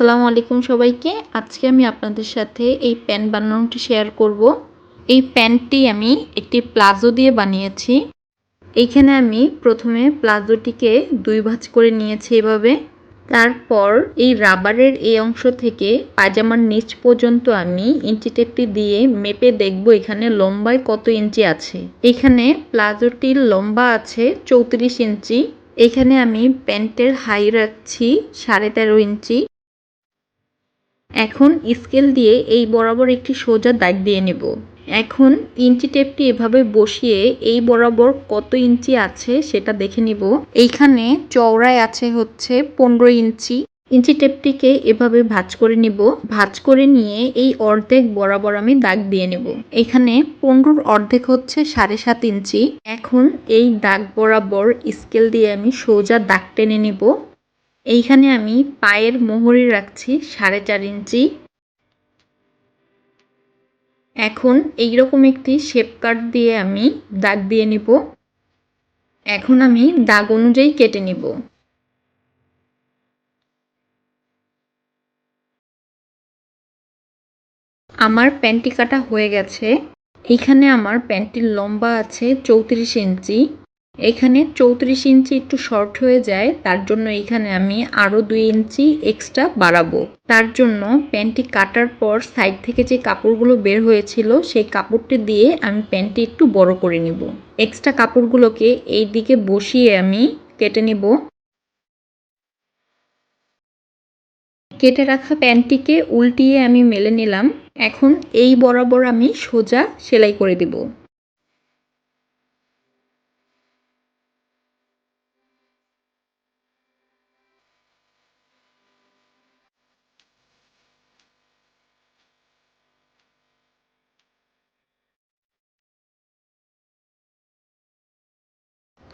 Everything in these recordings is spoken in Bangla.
আসসালামু আলাইকুম সবাইকে। আজকে আমি আপনাদের সাথে এই প্যান্ট বানানোটি শেয়ার করব। এই প্যান্টটি আমি একটি প্লাজো দিয়ে বানিয়েছি। এইখানে আমি প্রথমে প্লাজোটিকে দুই ভাঁজ করে নিয়েছি এভাবে। তারপর এই রাবারের এই অংশ থেকে পায়জামার নিচ পর্যন্ত আমি ইঞ্চি টেপটি দিয়ে মেপে দেখব এখানে লম্বায় কত ইঞ্চি আছে। এখানে প্লাজোটির লম্বা আছে চৌত্রিশ ইঞ্চি। এখানে আমি প্যান্টের হাই রাখছি সাড়ে তেরো ইঞ্চি। এখন স্কেল দিয়ে এই বরাবর একটি সোজা দাগ দিয়ে নেব। এখন ইঞ্চি টেপটি এভাবে বসিয়ে এই বরাবর কত ইঞ্চি আছে সেটা দেখে নিব। এইখানে চওড়ায় আছে হচ্ছে পনেরো ইঞ্চি। ইঞ্চি টেপটিকে এভাবে ভাঁজ করে নিব। ভাঁজ করে নিয়ে এই অর্ধেক বরাবর আমি দাগ দিয়ে নেব। এখানে পনেরোর অর্ধেক হচ্ছে সাড়ে সাত ইঞ্চি। এখন এই দাগ বরাবর স্কেল দিয়ে আমি সোজা দাগ টেনে নেব। এইখানে আমি পায়ের মোহরি রাখছি সাড়ে চার ইঞ্চি। এখন এইরকম একটি শেপ কাট দিয়ে আমি দাগ দিয়ে নিব। এখন আমি দাগ অনুযায়ী কেটে নিব। আমার প্যান্টি কাটা হয়ে গেছে। এখানে আমার প্যান্টির লম্বা আছে চৌত্রিশ ইঞ্চি। এখানে চৌত্রিশ ইঞ্চি একটু শর্ট হয়ে যায়, তার জন্য এখানে আমি আরও দুই ইঞ্চি এক্সট্রা বাড়াবো। তার জন্য প্যান্টটি কাটার পর সাইড থেকে যে কাপড়গুলো বের হয়েছিল, সেই কাপড়টি দিয়ে আমি প্যান্টটি একটু বড় করে নিব। এক্সট্রা কাপড়গুলোকে এই দিকে বসিয়ে আমি কেটে নিব। কেটে রাখা প্যান্টটিকে উল্টিয়ে আমি মেলে নিলাম। এখন এই বরাবর আমি সোজা সেলাই করে দেব।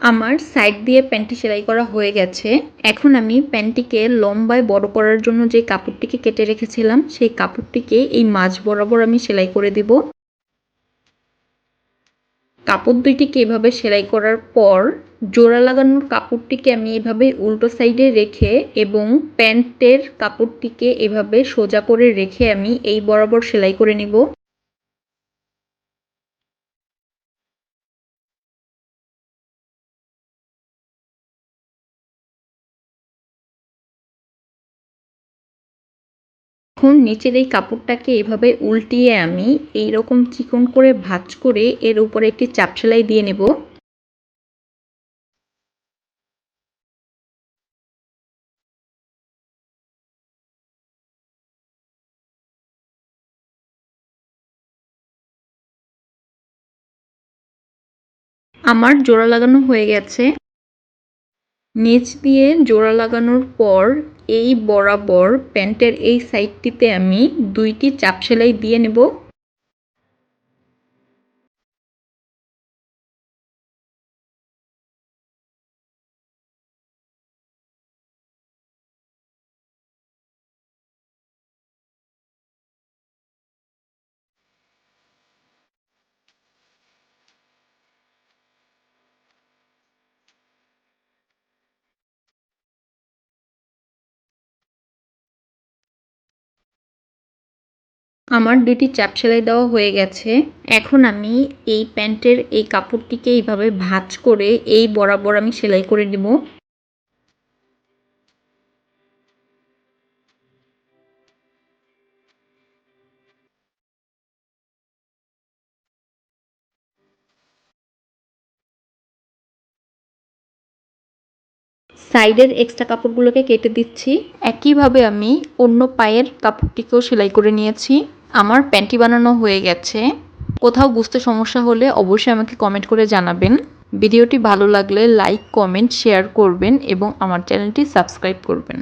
আমার সাইড দিয়ে প্যান্টটি সেলাই করা হয়ে গেছে। এখন আমি প্যান্টটিকে লম্বায় বড় করার জন্য যে কাপড়টিকে কেটে রেখেছিলাম, সেই কাপড়টিকে এই মাঝ বরাবর আমি সেলাই করে দিব। কাপড় দুইটিকে এভাবে সেলাই করার পর জোড়া লাগানোর কাপড়টিকে আমি এভাবে উল্টো সাইডে রেখে এবং প্যান্টের কাপড়টিকে এভাবে সোজা করে রেখে আমি এই বরাবর সেলাই করে নিব। এখন নিচের এই কাপড়টাকে এভাবে উল্টিয়ে আমি এই রকম চিকন করে ভাঁজ করে এর উপরে একটি চাপ সেলাই দিয়ে নেব। আমার জোড়া লাগানো হয়ে গেছে। নিচ দিয়ে জোড়া লাগানোর পর এই বরাবর প্যান্টের এই সাইডটিতে আমি দুইটি চাপ সেলাই দিয়ে নেব। আমার দুটি চাপ সেলাই দেওয়া হয়ে গেছে। এখন আমি এই প্যান্টের এই কাপড়টিকে এইভাবে ভাঁজ করে এই বরাবর আমি সেলাই করে দিব। সাইডের এক্সট্রা কাপড়গুলোকে কেটে দিচ্ছি। একইভাবে আমি অন্য পায়ের কাপড়টিকেও সেলাই করে নিয়েছি। আমার প্যান্টি বানানো হয়ে গেছে। কোথাও বুঝতে সমস্যা হলে অবশ্যই আমাকে কমেন্ট করে জানাবেন। ভিডিওটি ভালো লাগলে লাইক কমেন্ট শেয়ার করবেন এবং আমার চ্যানেলটি সাবস্ক্রাইব করবেন।